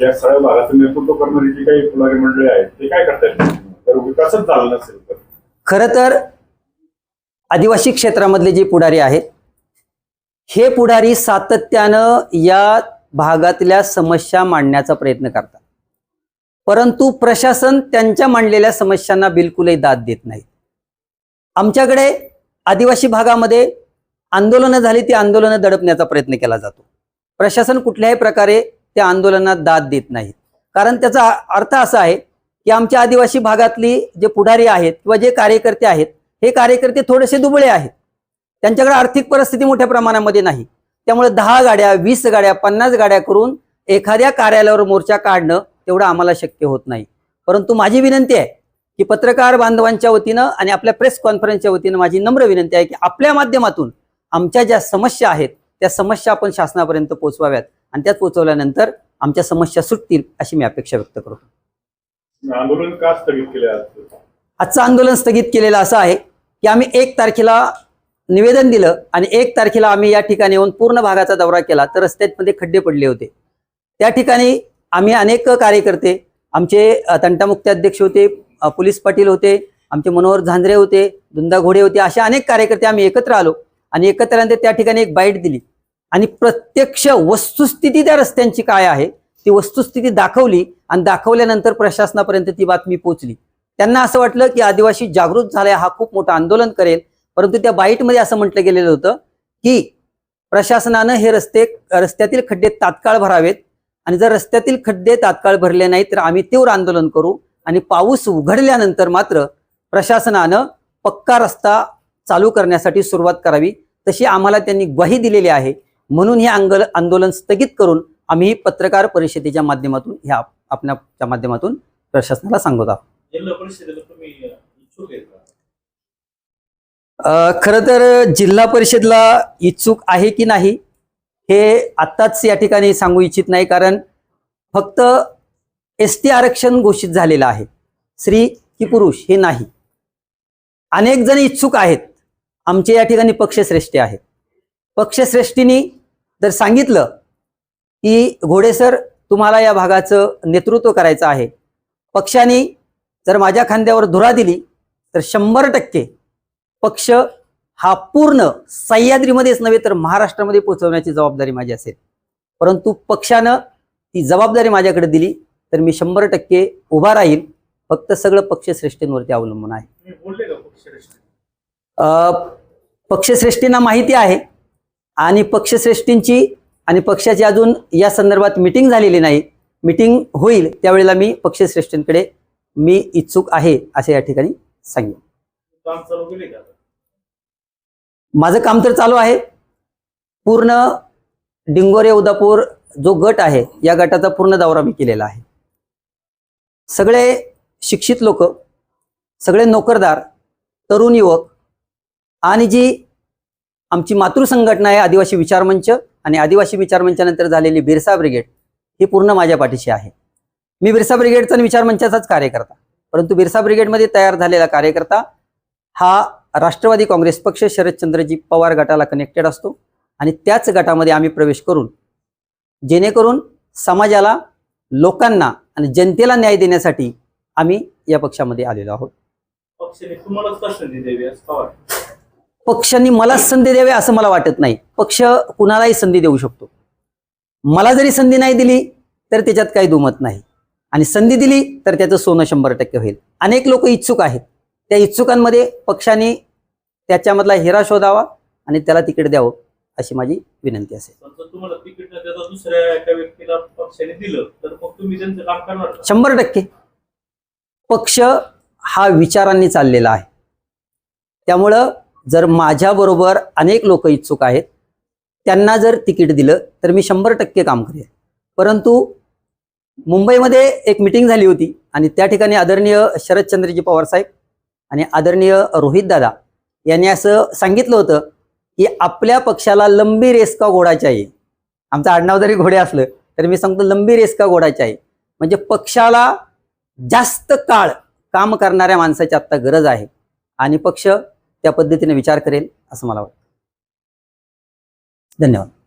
या सगळ्या भागाचं नेतृत्व करणारी जी काही पुढारी मंडळी आहेत ते काय करतात तर विकासच झाला नसेल तर. खरं तर आदिवासी क्षेत्रामधले जे पुढारी आहेत हे पुढारी सातत्यानं या भागातल्या समस्या मांडण्याचा प्रयत्न करतात. परंतु प्रशासन त्यांच्या मांडलेल्या समस्यांना बिलकुलही दाद देत नाही आमच्याकडे आदिवासी भागामध्ये आंदोलनं झाली ती आंदोलनं दडपण्याचा प्रयत्न केला जातो. प्रशासन कुठल्याही प्रकारे त्या आंदोलनात दाद देत नाही कारण त्याचा अर्थ असा आहे की आमच्या आदिवासी भागातली जे पुढारी आहेत किंवा जे कार्यकर्ते आहेत हे कार्यकर्ते थोडेसे दुबळे आहेत. त्यांच्याकडे आर्थिक परिस्थिती मोठ्या प्रमाणामध्ये नाही. त्यामुळे दहा गाड्या वीस गाड्या पन्नास गाड्या करून एखाद्या कार्यालयावर मोर्चा काढणं तेवढं आम्हाला शक्य होत नाही. परंतु माझी विनंती आहे की पत्रकार बांधवांच्या वतीनं आणि आपल्या प्रेस कॉन्फरन्सच्या वतीनं माझी नम्र विनंती आहे की आपल्या माध्यमातून आमच्या ज्या समस्या आहेत त्या समस्या आपण शासनापर्यंत पोहोचवाव्यात आणि त्यात पोहोचवल्यानंतर आमच्या समस्या सुटतील अशी मी अपेक्षा व्यक्त करतो. आंदोलन का स्थगित केले आज? आजचं आंदोलन स्थगित केलेलं असं आहे की आम्ही एक तारखेला निवेदन दिलं आणि एक तारखेला आम्ही या ठिकाणी येऊन पूर्ण भागाचा दौरा केला तर रस्त्यामध्ये खड्डे पडले होते. त्या ठिकाणी आम्ही अनेक कार्यकर्ते आमचे तंटामुक्ती अध्यक्ष होते पोलीस पाटील होते आमचे मनोहर झांजरे होते दुंदा घोडे होते असे अनेक कार्यकर्ते आम्ही एकत्र आलो आणि एकत्र त्या ठिकाणी एक बाईट दिली. आणि प्रत्यक्ष वस्तुस्थिती त्या रस्त्यांची काय आहे? ती वस्तुस्थिती दाखवली आणि दाखवल्यानंतर प्रशासनापर्यंत ती बातमी पोहोचली. त्यांना असं वाटलं की आदिवासी जागृत झालाय हा खूप मोठं आंदोलन करेल. परंतु त्या बाईटमध्ये असं म्हटलं गेलेलं होतं की प्रशासनानं हे रस्ते रस्त्यातील खड्डे तात्काळ भरावेत. आणि जर रस्त्यातील खड्डे तात्काळ भरले नाही तर आम्ही तीव्र आंदोलन करू. आणि पाऊस उघडल्यानंतर मात्र प्रशासनानं पक्का रस्ता चालू करण्यासाठी सुरुवात करावी. तशी आम्हाला त्यांनी ग्वाही दिलेली आहे. म्हणून हे आंगल आंदोलन स्थगित करून आम्ही पत्रकार परिषदेच्या माध्यमातून ह्या आपल्या माध्यमातून प्रशासनाला सांगत आहोत. खरं तर जिल्हा परिषदला इच्छुक आहे की नाही हे आत्ताच या ठिकाणी सांगू इच्छित नाही कारण फक्त एस टी आरक्षण घोषित झालेलं आहे. स्त्री की पुरुष हे नाही. अनेक जण इच्छुक आहेत. आमचे या ठिकाणी पक्षश्रेष्ठी आहेत. पक्षश्रेष्ठींनी जर सांगितलं की घोडेसर तुम्हाला या भागाचं नेतृत्व करायचं आहे. पक्षाने जर माझ्या खांद्यावर धुरा दिली तर शंभर टक्के पक्ष हा पूर्ण सह्याद्रीमध्येच नव्हे तर महाराष्ट्रामध्ये पोहोचवण्याची जबाबदारी माझी असेल. परंतु पक्षानं ती जबाबदारी माझ्याकडे दिली तर मी शंभर टक्के उभा राहील. फक्त सगळं पक्षश्रेष्ठींवरती अवलंबून आहे. पक्षश्रेष्ठींना माहिती आहे. आणि पक्षश्रेष्ठींची आणि पक्षाची अजून या संदर्भात मिटिंग झालेली नाही. मिटिंग होईल त्यावेळेला मी पक्षश्रेष्ठींकडे मी इच्छुक आहे असे या ठिकाणी सांगेन. माझं काम तर चालू आहे. पूर्ण डिंगोरे उदापूर जो गट आहे या गटाचा पूर्ण दौरा मी केलेला आहे. सगळे शिक्षित लोक सगळे नोकरदार तरुण युवक आणि जी आमची मातृसंघटना आहे आदिवासी विचारमंच आणि आदिवासी विचारमंचानंतर झालेली बिरसा ब्रिगेड ही पूर्ण माझ्या पाठीशी आहे. मी बिरसा ब्रिगेडचा आणि विचार मंचाचाच कार्यकर्ता परंतु बिरसा ब्रिगेडमध्ये तयार झालेला कार्यकर्ता हा राष्ट्रवादी काँग्रेस पक्ष शरदचंद्रजी पवार गटाला कनेक्टेड असतो आणि त्याच गटामध्ये आम्ही प्रवेश करून जेणेकरून समाजाला लोकांना आणि जनतेला न्याय देण्यासाठी आम्ही या पक्षामध्ये आलेलो आहोत. पक्षाने तुम्हालाच पक्षांनी मला संधी द्यावी असं मला वाटत नाही. पक्ष कुणालाही संधी देऊ शकतो. मला जरी संधी नाही दिली तर त्याच्यात काही दुमत नाही. आणि संधी दिली तर त्याचं सोनं शंभर टक्के होईल. अनेक लोक इच्छुक आहेत. त्या इच्छुकांमध्ये पक्षाने त्याच्यामधला हिरा शोधावा आणि त्याला तिकीट द्यावं अशी माझी विनंती असेल? शंभर टक्के. पक्ष हा विचारांनी चाललेला आहे. त्यामुळं जर माझ्याबरोबर अनेक लोक इच्छुक आहेत त्यांना जर तिकीट दिलं तर मी शंभर टक्के काम करेन परंतु मुंबईमध्ये एक मिटिंग झाली होती आणि त्या ठिकाणी आदरणीय शरदचंद्रजी पवार साहेब आणि आदरणीय रोहित दादा यांनी असं सांगितलं होतं की आपल्या पक्षाला लंबी रेस का घोडायची आहे? आमचं आडनाव जरी घोडे असलं तरी मी सांगतो लंबी रेस का घोडायची आहे? म्हणजे पक्षाला जास्त काळ काम करणाऱ्या माणसाची आत्ता गरज आहे. आणि पक्ष त्या पद्धतीने विचार करेल असं मला वाटतं. धन्यवाद.